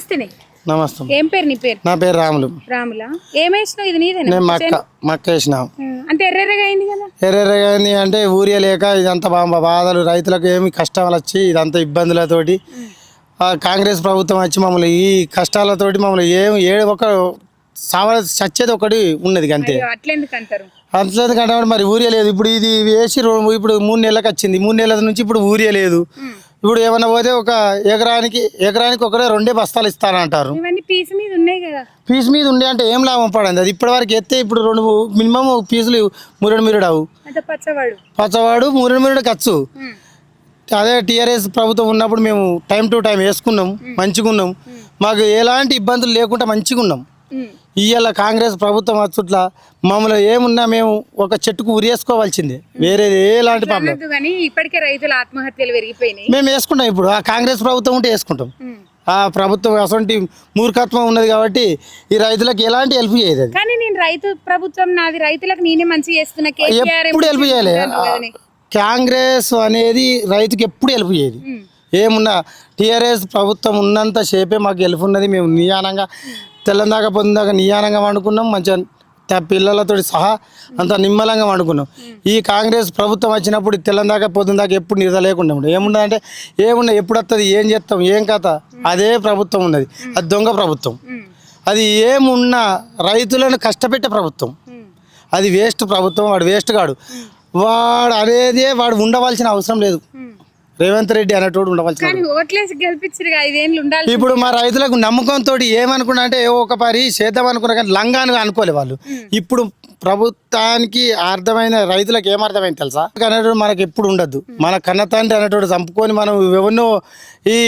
నమస్తేనే నమస్తే. ఏం పేరు నీ పేరు? నా పేరు రాములు. రాములా? ఏమేసినావు ఇది నీదేనా? నేను మక్క మక్క వేసినాం. అంటే ఎర్రెర్రగా అయింది కదా? ఎర్రెర్రగాని అంటే ఊరియా లేక ఇదంతా బా- బాధలు రైతులకు ఏమి కష్టాలు వచ్చి ఇదంతా ఇబ్బందులతోటి ఆ కాంగ్రెస్ ప్రభుత్వం వచ్చి మమ్మల్ని ఈ కష్టాలతోటి మమ్మల్ని ఏం ఏ ఒక సావ చచ్చేది ఒకటి ఉన్నది అంతే. అయ్యో, అట్లెందుకు అంటారు? అంతలేదు కంటే మరి ఊరియా లేదు. ఇప్పుడు ఇది వేసి ఇప్పుడు మూడు నెలలకు వచ్చింది. మూడు నెలల నుంచి ఇప్పుడు ఊరియా లేదు. ఇప్పుడు ఏమన్నా పోతే ఒక ఎకరానికి ఎకరానికి ఒకరే రెండే బస్తాలు ఇస్తానంటారు. పీస్ మీద ఉన్నాయి కదా. పీస్ మీద ఉండే అంటే ఏం లాభం పడింది. అది ఇప్పటి వరకు ఎత్తే ఇప్పుడు రెండు మినిమం పీసులు మురడు మిరడు అవు అంటే పచ్చవాడు. పచ్చవాడు మురడు మిరడు ఖర్చు. అదే టీఆర్ఎస్ ప్రభుత్వం ఉన్నప్పుడు మేము టైం టు టైం వేసుకున్నాం మంచిగా ఉన్నాం మాకు ఎలాంటి ఇబ్బందులు లేకుండా మంచిగా ఉన్నాం ఇవాళ కాంగ్రెస్ ప్రభుత్వం వచ్చుట్ల మమ్మల్ని ఏమున్నా మేము ఒక చెట్టుకు ఉరేసుకోవాల్సిందే వేరేది ఎలాంటి కానీ ఇప్పటికే రైతుల ఆత్మహత్యలు పెరిగిపోయినాయి. మేము వేసుకుంటాం ఇప్పుడు. ఆ కాంగ్రెస్ ప్రభుత్వం ఉంటే వేసుకుంటాం. ఆ ప్రభుత్వం అటువంటి మూర్ఖత్వం ఉన్నది కాబట్టి ఈ రైతులకు ఎలాంటి హెల్ప్ చేయదు అది. కానీ నేను రైతు ప్రభుత్వం నాది రైతులకు నేనే మంచి చేస్తున్నా. కేసీఆర్ ఏమో ఎప్పుడు హెల్ప్ చేయలే. కాంగ్రెస్ అనేది రైతుకి ఎప్పుడు హెల్ప్ చేయదు. ఏమున్నా టీఆర్ఎస్ ప్రభుత్వం ఉన్నంత సేపే మాకు హెల్ప్ ఉన్నది. మేము నియానంగా తెల్లందాకా పొందాక నియానంగా వండుకున్నాం మంచిగా పిల్లలతో సహా అంత నిమ్మలంగా వండుకున్నాం. ఈ కాంగ్రెస్ ప్రభుత్వం వచ్చినప్పుడు తెల్లందాకా పొద్దుందాకా ఎప్పుడు నిరద లేకుండా ఉండదు. ఏముండదంటే అంటే ఏమున్నా ఎప్పుడు వస్తుంది ఏం చేస్తాం ఏం కథ అదే ప్రభుత్వం ఉన్నది. అది దొంగ ప్రభుత్వం. అది ఏమున్నా రైతులను కష్టపెట్టే ప్రభుత్వం. అది వేస్ట్ ప్రభుత్వం వాడు వేస్ట్ కాడు. వాడు అనేది వాడు ఉండవలసిన అవసరం లేదు. రేవంత్ రెడ్డి అనేటోడు ఉండవలసిన కానీ ఓట్లేసి గెలిపించారు ఐదేళ్ళు ఉండాలి ఇప్పుడు మా రైతులకు నమ్మకంతో ఏమనుకున్నా అంటే ఏ ఒక పరి చేద్దాం అనుకున్నా కానీ లంగాను అనుకోలే వాళ్ళు. ఇప్పుడు ప్రభుత్వానికి అర్థమైన రైతులకు ఏమర్థమైంది తెలుసా? అనేటోడు మనకి ఎప్పుడు ఉండద్దు మన కన్న తండ్రి అనేటోడు చంపుకొని మనం ఎవరినో ఈ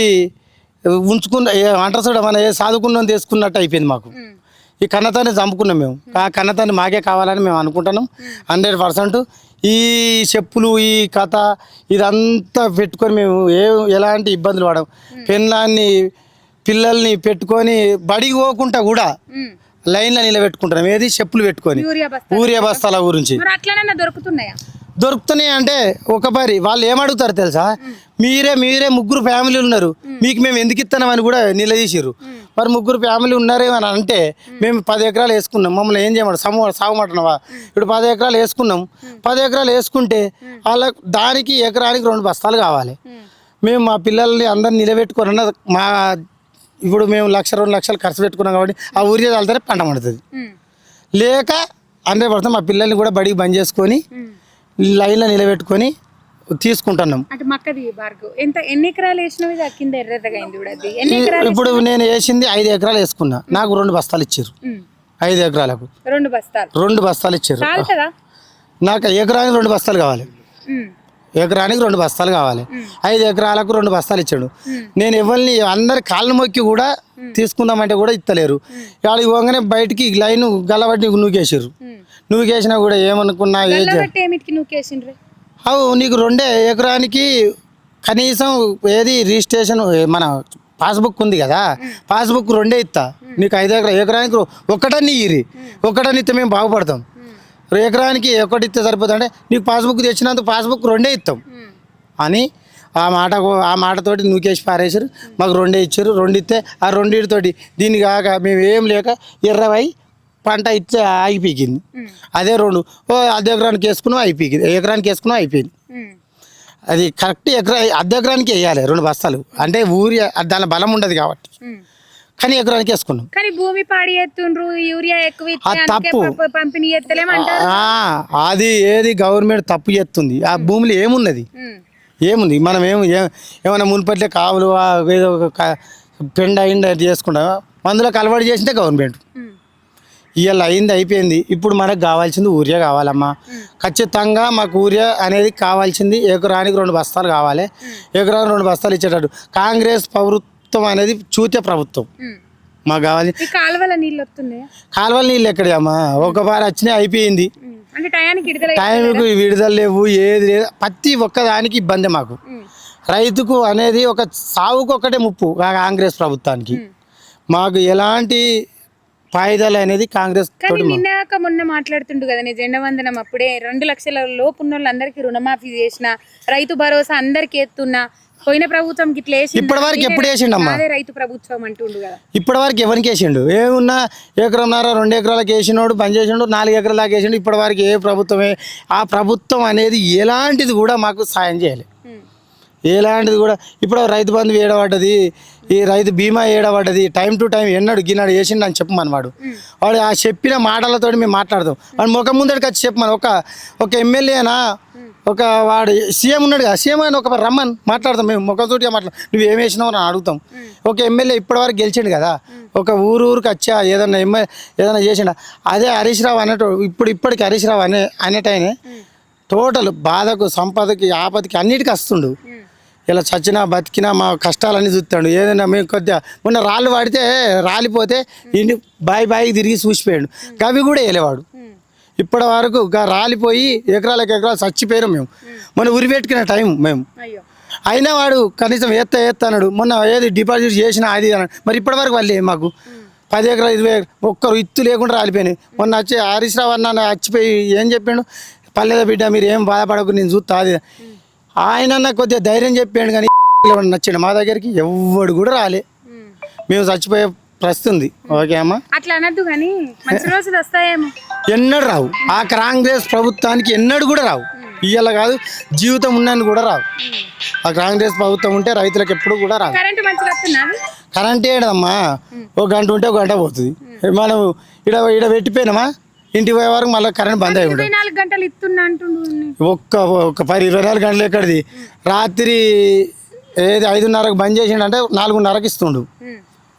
ఉంచుకున్న అంటారు మన ఏ సాధుకున్నాం తీసుకున్నట్టు అయిపోయింది మాకు. ఈ కన్నతాన్ని చంపుకున్నాం మేము. ఆ కన్నతాన్ని మాకే కావాలని మేము అనుకుంటున్నాం. Hundred percent. ఈ చెప్పులు ఈ కథ ఇదంతా పెట్టుకొని మేము ఏ ఎలాంటి ఇబ్బందులు పడం పెళ్ళాన్ని పిల్లల్ని పెట్టుకొని బడికి పోకుండా కూడా. లైన్లో నిలబెట్టుకుంటున్నాం. ఏది? చెప్పులు పెట్టుకొని. ఊరియా బస్తాల. గురించి. దొరుకుతున్నాయా? దొరుకుతున్నాయి అంటే ఒక పరి వాళ్ళు ఏమడుగుతారు తెలుసా? మీరే మీరే ముగ్గురు ఫ్యామిలీ ఉన్నారు. మీకు మేము ఎందుకు ఇస్తున్నామని కూడా నిలదీసిర్రు. మరి ముగ్గురు ఫ్యామిలీ ఉన్నారేమని అంటే మేము పది ఎకరాలు వేసుకున్నాం. మమ్మల్ని ఏం చేయమంటారు? సమూ సాగమంటున్నావా? ఇప్పుడు పది ఎకరాలు వేసుకున్నాం. పది ఎకరాలు వేసుకుంటే వాళ్ళ దానికి ఎకరానికి రెండు బస్తాలు కావాలి. మేము మా పిల్లల్ని అందరిని నిలబెట్టుకొని అన్న మా ఇప్పుడు మేము లక్ష రెండు లక్షలు ఖర్చు పెట్టుకున్నాం కాబట్టి ఆ ఊరియా వెళ్తారే పంట పండుతుంది. లేక హండ్రెడ్ పర్సెంట్ మా పిల్లల్ని కూడా బడికి బంద్ చేసుకొని. లైన్లో నిలబెట్టుకొని తీసుకుంటున్నాం అంటే మక్కది భార్గవ్ ఎంత ఎన్ని ఎకరాలు వేసినావు? ఇది ఆ కింద ఎర్రగా అయింది కూడా అది. ఎన్ని ఎకరాలు ఇప్పుడు నేను వేసింది ఐదు ఎకరాలు వేసుకున్నా. నాకు రెండు బస్తాలు ఇచ్చారు. ఐదు ఎకరాలకు. రెండు బస్తాలు. రెండు బస్తాలు ఇచ్చారు. నాకు ఎకరానికి రెండు బస్తాలు కావాలి. ఎకరానికి రెండు బస్తాలు కావాలి. ఐదు ఎకరాలకు రెండు బస్తాలు ఇచ్చాడు. నేను ఎవరిని అందరి కాళ్ళ మొక్కి కూడా తీసుకుందామంటే కూడా ఇస్తలేరు వాడికి పోగానే బయటికి లైన్ గల్లబట్టి నూకేసారు. నూకేసినా కూడా ఏమనుకున్నా ఏ అవు నీకు రెండే ఎకరానికి కనీసం ఏది రిజిస్ట్రేషన్ మన పాస్బుక్ ఉంది కదా పాస్బుక్ రెండే ఇస్తా నీకు ఐదు ఎకరా ఎకరానికి ఒక్కటని ఇరి ఒక్కటని ఇస్తే మేము బాగుపడతాం. ఎకరానికి ఒకటి ఇస్తే సరిపోతుంది. అంటే నీకు పాస్బుక్ తెచ్చినందుకు పాస్బుక్ రెండే ఇస్తాం అని ఆ మాట ఆ మాటతోటి నూకేసి పారేశారు మాకు రెండే ఇచ్చారు. రెండు ఇస్తే ఆ రెండింటితోటి దీన్ని కాక మేము ఏం లేక ఇరవై పంట ఇచ్చే ఆగిపోయింది ఉమ్, అదే రెండు. ఓ అర్ధ ఎకరానికి వేసుకున్నాం అయిపోయింది. ఎకరానికి వేసుకున్నాం అయిపోయింది. అది కరెక్ట్ ఎకరా అర్ధ ఎకరానికి వేయాలి రెండు బస్తాలు. అంటే ఊరి దాని బలం ఉండదు కాబట్టి. కానీ ఎకరానికి వేసుకున్నాం. కానీ భూమి పాడి ఎత్తుండ్రు యూరియా ఎక్కువ తప్పు. పంపిణీ అది ఏది గవర్నమెంట్ తప్పు చేస్తుంది. ఆ భూమిలో ఏమున్నది? ఏముంది? మనం ఏం ఏ- ఏమైనా మున్పట్లే కావులు ఏదో పెండ అది చేసుకుంటాం మందులో కలవాడు చేసిందే గవర్నమెంట్. ఇవాళ అయింది అయిపోయింది. ఇప్పుడు మనకు కావాల్సింది ఊరియా కావాలమ్మా. ఖచ్చితంగా మాకు ఊరియా అనేది కావాల్సింది. ఎకరానికి రెండు బస్తాలు కావాలి. ఎకరానికి రెండు బస్తాలు ఇచ్చేటట్టు. కాంగ్రెస్ ప్రభుత్వం అనేది చూతే ప్రభుత్వం. మాకు కావాలి. కాలువల నీళ్ళు వస్తున్నాయా? కాలువల నీళ్ళు ఎక్కడి అమ్మా ఒక బారి వచ్చినాయి అయిపోయింది. టైంకు విడుదల లేవు ఏది లేదు. ప్రతి ఒక్కదానికి ఇబ్బంది మాకు. రైతుకు అనేది ఒక సాగుకు ఒకటే ముప్పు కాంగ్రెస్ ప్రభుత్వానికి. మాకు ఎలాంటి ఫాయిదాలు అనేది కాంగ్రెస్ కానీ నిన్నాక మొన్న మాట్లాడుతుండు కదా నేను జెండా వందనం అప్పుడే రెండు లక్షల లోపు ఉన్న వాళ్ళందరికీ రుణమాఫీ చేసిన రైతు భరోసా అందరికి ఎత్తున్నా పోయిన ప్రభుత్వం గిట్ల వేసి ఇప్పటివరకు ఎప్పుడు వేసిండమ్మా? అదే రైతు ప్రభుత్వం అంటుండు కదా. ఇప్పటి వరకు ఎవరికి వేసిండు? ఏమున్నా ఎకరంన్నర రెండు ఎకరాలకు వేసినోడు పని చేసిండు నాలుగు ఎకరాల దాకా వేసిండు ఇప్పటి వరకు ఏ ప్రభుత్వమే ఆ ప్రభుత్వం అనేది ఎలాంటిది కూడా మాకు సాయం చేయాలి. ఎలాంటిది కూడా ఇప్పుడు రైతు బంధు ఏడబడ్డది ఈ రైతు బీమా ఏడబడ్డది టైం టు టైం ఎన్నడు గిన్నాడు వేసిండు అని చెప్పమని వాడు. వాడు ఆ చెప్పిన మాటలతో మేము మాట్లాడతాం వాడు ముఖం ముందడికి వచ్చి చెప్పమని ఒక ఒక ఎమ్మెల్యేనా ఒక వాడు సీఎం ఉన్నాడు కదా సీఎం అని ఒక రమ్మని మాట్లాడతాం మేము ముఖంతోటి మాట్లాడతాం నువ్వు ఏం వేసినావు అని అడుగుతాం. ఒక ఎమ్మెల్యే ఇప్పటివరకు గెలిచిండు కదా ఒక ఊరు ఊరికి వచ్చా ఏదన్నా ఎమ్మెల్యే ఏదైనా చేసిండా. అదే హరీష్ రావు అనేటో ఇప్పుడు ఇప్పటికి హరీష్ రావు అనే అనేటైనే టోటల్ బాధకు సంపదకి ఆపదకి అన్నిటికీ వస్తుండు. ఇలా చచ్చినా బతికినా మా కష్టాలన్నీ చూస్తాడు. ఏదైనా మేము కొద్దిగా మొన్న రాళ్ళు పడితే రాలిపోతే ఇంటి బాయి బాయికి తిరిగి చూసిపోయాడు. గవి కూడా వేయలేవాడు. ఇప్పటి వరకు రాలిపోయి ఎకరాలకు ఎకరాలు చచ్చిపోయారు మేము. మొన్న ఉరి పెట్టుకునే టైం మేము. అయినా వాడు కనీసం ఎత్త ఎత్తన్నాడు మొన్న ఏది డిపాజిట్ చేసినా అది అన్నాడు. మరి ఇప్పటి వరకు వాళ్ళు మాకు? పది ఎకరాలు ఇరవై ఒక్కరు ఇత్తు లేకుండా రాలిపోయినాయి. మొన్న వచ్చి హరీష్ రావు అన్న వచ్చిపోయి ఏం చెప్పిండు? పల్లెద బిడ్డ మీరు ఏం బాధపడకు నేను చూస్తా అది ఆయన కొద్దిగా ధైర్యం చెప్పాడు కానీ నచ్చాడు? మా దగ్గరికి ఎవ్వడు కూడా రాలే. మేము. చచ్చిపోయే ప్రస్తుతం ఉంది. ఓకే అమ్మా? అట్లా అనద్దు కానీ మంచి రోజులు వస్తాయేమో. ఎన్నడు రావు. ఆ కాంగ్రెస్ ప్రభుత్వానికి ఎన్నడు కూడా రావు. ఇవాళ కాదు జీవితం ఉన్నని కూడా రావు. ఆ కాంగ్రెస్ ప్రభుత్వం ఉంటే రైతులకు ఎప్పుడు కూడా రావు. కరెంటు ఏడదమ్మా ఒక గంట ఉంటే ఒక గంట పోతుంది. మనం ఇడ ఇడ పెట్టిపోయినామా? ఇంటికి పోయే వరకు మళ్ళీ కరెంట్ బంద్ అయి ఉంటుంది ఇరవై నాలుగు గంటలు ఇస్తున్నా అంటుండు ఒక్క ఒక్క పది ఇరవై నాలుగు గంటలు ఎక్కడిది? రాత్రి ఏది ఐదున్నరకు బంద్ చేసిండంటే నాలుగున్నరకు ఇస్తుండు.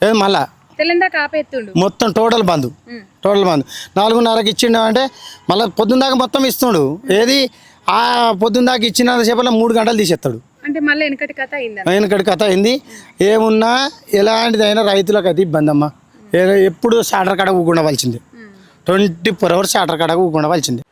ఏది మళ్ళా? తెల్లందాక ఆపేస్తుండు. మొత్తం టోటల్ బంద్. టోటల్ బంద్. నాలుగున్నరకు ఇచ్చిండు అంటే మళ్ళీ పొద్దున్న దాకా మొత్తం ఇస్తుండు. ఏది? ఆ పొద్దున్న దాకా ఇచ్చిన సేపట్లో మూడు గంటలు తీసేస్తాడు. అంటే మళ్ళీ వెనకటి కథ అయిందా? వెనకటి కథ అయింది. ఏమున్నా ఎలాంటిదైనా రైతులకు అది ఇబ్బంది అమ్మా. ఏ- ఎప్పుడు షాటర్ కాడ ఉమ్. ట్వంటీ ఫోర్ అవర్స్ షాటర్ కాడ ఊకుండవలసిందే